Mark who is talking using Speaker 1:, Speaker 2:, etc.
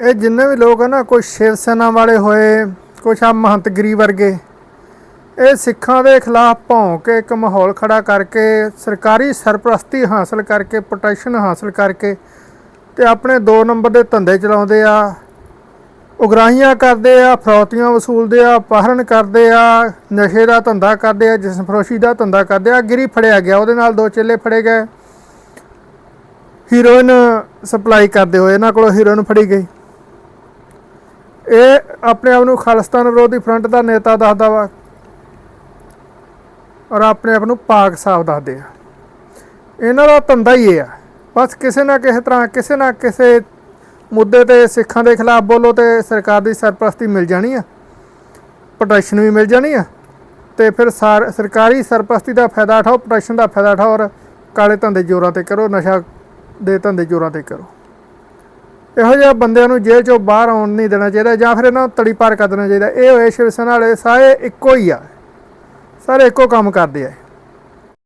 Speaker 1: ਇਹ ਜਿੰਨੇ ਵੀ ਲੋਕ ਆ ਨਾ, ਕੋਈ ਸ਼ਿਵ ਸੈਨਾ ਵਾਲੇ ਹੋਏ, ਕੁਛ ਆ ਮਹੰਤਗਰੀ ਵਰਗੇ, ਇਹ ਸਿੱਖਾਂ ਦੇ ਖਿਲਾਫ ਭੌਂ ਕੇ ਇੱਕ ਮਾਹੌਲ ਖੜਾ ਕਰਕੇ, ਸਰਕਾਰੀ ਸਰਪ੍ਰਸਤੀ ਹਾਸਲ ਕਰਕੇ ਪ੍ਰੋਟੈਕਸ਼ਨ ਹਾਸਲ ਕਰਕੇ ਤੇ ਆਪਣੇ 2 ਨੰਬਰ ਦੇ ਧੰਦੇ ਚਲਾਉਂਦੇ ਆ। ਉਗਰਾਹੀਆਂ ਕਰਦੇ ਆ, ਫਰੌਤੀਆਂ ਵਸੂਲਦੇ ਆ ਅਪਹਰਨ ਕਰਦੇ ਆ, ਨਸ਼ੇ ਦਾ ਧੰਦਾ ਕਰਦੇ ਆ ਜਿਸਮ ਫਰੋਸ਼ੀ ਦਾ ਧੰਦਾ ਕਰਦੇ ਆ, ਗਿਰੀ ਫੜਿਆ ਗਿਆ, ਉਹਦੇ ਨਾਲ ਦੋ ਚੇਲੇ ਫੜੇ ਗਏ। ਹੀਰੋਇਨ ਸਪਲਾਈ ਕਰਦੇ ਹੋਏ ਇਹਨਾਂ ਕੋਲੋਂ ਹੀਰੋਇਨ ਫੜੀ ਗਈ। ਇਹ ਆਪਣੇ ਆਪ ਨੂੰ ਖਾਲਿਸਤਾਨ ਵਿਰੋਧੀ ਫਰੰਟ ਦਾ ਨੇਤਾ ਦੱਸਦਾ ਵਾ ਔਰ ਆਪਣੇ ਆਪ ਨੂੰ ਪਾਕ ਸਾਹਿਬ ਦੱਸਦੇ ਆ। ਇਹਨਾਂ ਦਾ ਧੰਦਾ ਹੀ ਇਹ ਆ। ਬਸ ਕਿਸੇ ਨਾ ਕਿਸੇ ਤਰ੍ਹਾਂ, ਕਿਸੇ ਨਾ ਕਿਸੇ ਮੁੱਦੇ ਤੇ ਸਿੱਖਾਂ ਦੇ ਖਿਲਾਫ ਬੋਲੋ ਤੇ ਸਰਕਾਰ ਦੀ ਸਰਪ੍ਰਸਤੀ ਮਿਲ ਜਾਣੀ ਆ। ਪ੍ਰੋਟੈਕਸ਼ਨ ਵੀ ਮਿਲ ਜਾਣੀ ਆ। ਤੇ ਫਿਰ ਸਾਰ- ਸਰਕਾਰੀ ਸਰਪ੍ਰਸਤੀ ਦਾ ਫਾਇਦਾ ਉਠਾਓ ਪ੍ਰੋਟੈਕਸ਼ਨ ਦਾ ਫਾਇਦਾ ਉਠਾਓ ਔਰ ਕਾਲੇ ਧੰਦੇ ਜ਼ੋਰਾਂ ਤੇ ਕਰੋ, ਨਸ਼ਾ ਦੇ ਧੰਦੇ ਜ਼ੋਰਾਂ ਤੇ ਕਰੋ। ਇਹੋ ਜਿਹੇ ਬੰਦਿਆਂ ਨੂੰ ਜੇਲ੍ਹ ਚੋਂ ਬਾਹਰ ਆਉਣ ਨਹੀਂ ਦੇਣਾ ਚਾਹੀਦਾ ਜਾਂ ਫਿਰ ਇਹਨਾਂ ਨੂੰ ਤੜੀ ਪਾਰ ਕਰ ਦੇਣਾ ਚਾਹੀਦਾ। ਇਹ ਹੋਏ ਸ਼ਿਵ ਸੈਨਾ ਵਾਲੇ, ਸਾਰੇ ਇੱਕੋ ਹੀ ਆ। ਸਾਰੇ ਇੱਕੋ ਕੰਮ ਕਰਦੇ ਆ।